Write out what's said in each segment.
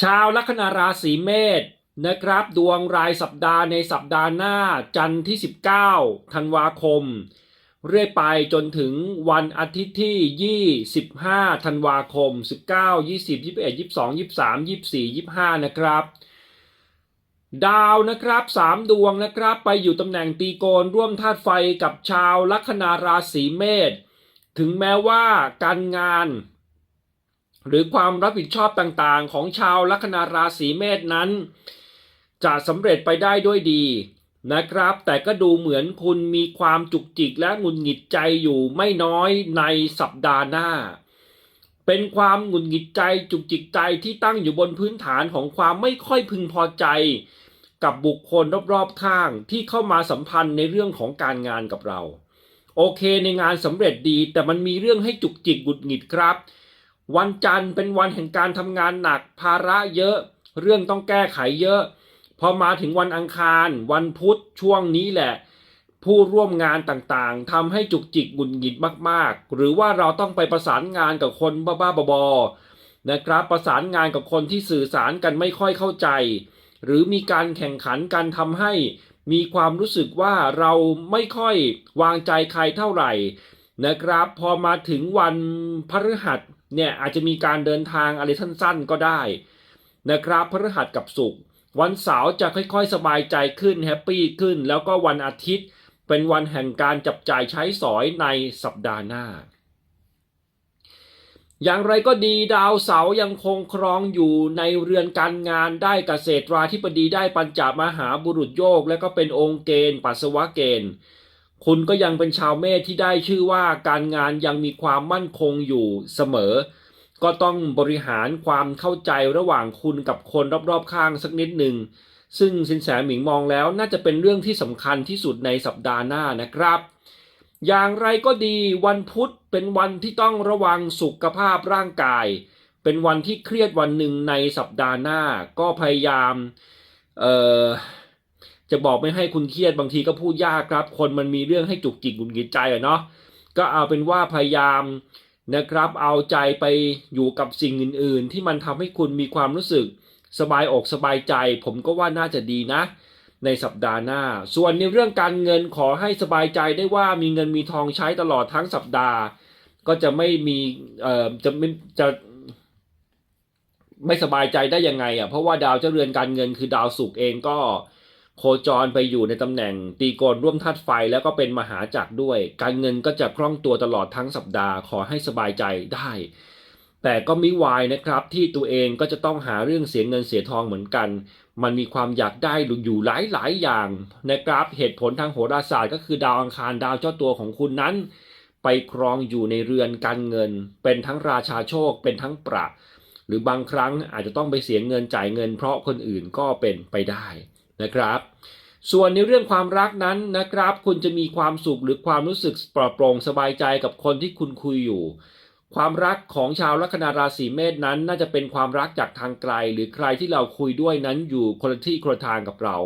ชาวลัคนาราศีเมษนะครับ ดวงรายสัปดาห์ในสัปดาห์หน้าจันทร์ที่ 19 ธันวาคม เรื่อยไปจนถึงวันอาทิตย์ที่ 25 ธันวาคม 19 20 21 22 23 24 25 นะครับ ดาวนะครับสามดวงนะครับไปอยู่ตำแหน่งตีโกนร่วมธาตุไฟกับชาวลัคนาราศีเมษถึงแม้ว่าการงาน หรือความรับผิดชอบต่างๆ ของชาวลัคนาราศีเมษนั้น จะสำเร็จไปได้ด้วยดีนะครับ แต่ก็ดูเหมือนคุณมีความจุกจิกและหงุดหงิดใจอยู่ไม่น้อยในสัปดาห์หน้า เป็นความหงุดหงิดใจจุกจิกใจที่ตั้งอยู่บนพื้นฐานของความไม่ค่อยพึงพอใจ กับบุคคลรอบๆข้างที่เข้ามาสัมพันธ์ในเรื่องของการงานกับเรา โอเคในงานสำเร็จดีแต่มันมีเรื่องให้จุกจิกหงุดหงิดครับ วันจันทร์เป็นวันแห่งการทำงานหนักภาระเยอะ เรื่องต้องแก้ไขเยอะ พอมาถึงวันอังคาร วันพุธช่วงนี้แหละ ผู้ร่วมงานต่างๆทำให้จุกจิกหงุดหงิดมากๆ หรือว่าเราต้องไปประสานงานกับคนบ้าๆบอๆนะครับประสานงานกับคนที่สื่อสารกันไม่ค่อยเข้าใจ หรือมีการแข่งขันกันทำให้มีความรู้สึกว่าเราไม่ค่อยวางใจใครเท่าไหร่นะครับ พอมาถึงวันพฤหัส เนี่ยอาจจะมีการเดินทางอะไรสั้นๆก็ได้นะครับพฤหัสกับศุกร์วันเสาร์จะค่อยๆ สบายใจขึ้นแฮปปี้ขึ้น แล้วก็วันอาทิตย์เป็นวันแห่งการจับจ่ายใช้สอยในสัปดาห์หน้า อย่างไรก็ดีดาวเสาร์ยังคงครองอยู่ในเรือนการงานได้เกษตราธิบดีได้ปัญจามหาบุรุษโยก และก็เป็นองค์เกณฑ์ปัสสาวะเกณฑ์ คุณก็ยังเป็นชาวเมษที่ได้ชื่อว่าการงานยังมีความมั่นคงอยู่เสมอ ก็ต้องบริหารความเข้าใจระหว่างคุณกับคนรอบๆข้างสักนิดหนึ่งซึ่งสินแสหมิงมองแล้วน่าจะเป็นเรื่องที่สำคัญที่สุดในสัปดาห์หน้านะครับ อย่างไรก็ดีวันพุธเป็นวันที่ต้องระวังสุขภาพร่างกาย เป็นวันที่เครียดวันหนึ่งในสัปดาห์หน้าก็พยายามเอ่อ จะบอกไม่ให้คุณเครียดบางทีก็พูดยากครับ คนมันมีเรื่องให้จุกจิกหงุดหงิดใจอะเนาะก็เอาเป็นว่าพยายามนะครับ เอาใจไปอยู่กับสิ่งอื่น ๆ ที่มันทำให้คุณมีความรู้สึกสบายอกสบายใจ ผมก็ว่าน่าจะดีนะ ในสัปดาห์หน้า ส่วนในเรื่องการเงินขอให้สบายใจได้ว่ามีเงินมีทองใช้ตลอดทั้งสัปดาห์ ก็จะไม่มีเอ่อจะไม่จะไม่สบายใจได้ยังไงอะเพราะว่าดาวเจ้าเรือนการเงินคือดาวศุกร์เองก็ โคจรไปอยู่ในตำแหน่งตีโกนร่วมธาตุไฟแล้วก็เป็นมหาจักรด้วย การเงินก็จะคล่องตัวตลอดทั้งสัปดาห์ขอให้สบายใจได้ แต่ก็มิวายนะครับที่ตัวเองก็จะต้องหาเรื่องเสียเงินเสียทองเหมือนกัน มันมีความอยากได้อยู่หลายหลายอย่างนะครับเหตุผลทางโหราศาสตร์ก็คือดาวอังคารดาวเจ้าตัวของคุณนั้น ไปครองอยู่ในเรือนการเงิน เป็นทั้งราชาโชคเป็นทั้งประ หรือบางครั้งอาจจะต้องไปเสียเงินจ่ายเงิน เพราะคนอื่นก็เป็นไปได้ นะครับ ส่วนในเรื่องความรักนั้นนะครับ คุณจะมีความสุขหรือความรู้สึกปลอดโปร่งสบายใจกับคนที่คุณคุยอยู่ ความรักของชาวลัคนาราศีเมษนั้น น่าจะเป็นความรักจากทางไกล หรือใครที่เราคุยด้วยนั้นอยู่คนละที่คนละทางกับเรา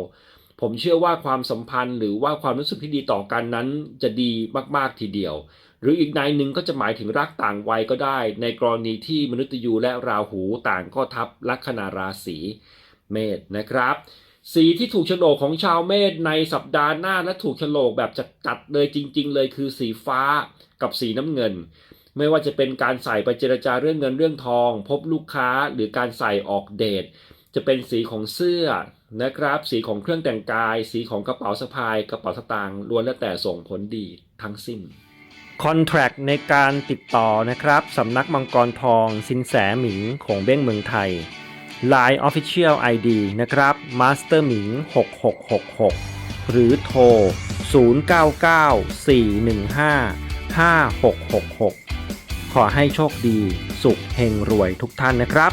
ผมเชื่อว่าความสัมพันธ์ หรือว่าความรู้สึกที่ดีต่อกันนั้นจะดีมากๆทีเดียวหรืออีกในหนึ่งก็จะหมายถึงรักต่างวัยก็ได้ ในกรณีที่มนุษย์ยูและราหูต่างก็ทับลัคนาราศีเมษนะครับ สีที่ถูกโฉลกของชาวเมษในสัปดาห์หน้าและถูกโฉลกแบบจัดๆเลยจริง ๆ เลยคือสีฟ้ากับสีน้ำเงิน ไม่ว่าจะเป็นการใส่ไปเจรจาเรื่องเงินเรื่องทอง พบลูกค้าหรือการใส่ออกเดท จะเป็นสีของเสื้อนะครับ สีของเครื่องแต่งกาย สีของกระเป๋าสะพาย กระเป๋าสตางค์ล้วนแล้วแต่ส่งผลดีทั้งสิ้นคอนแท c t ในการติดต่อนะครับสำนักมังกรทองสินแสหมิงของเบ้งเมืองไทย Line Official ID นะครับ Master หมิง6666 หรือโทร 0994155666 ขอให้โชคดี สุขเฮงรวยทุกท่านนะครับ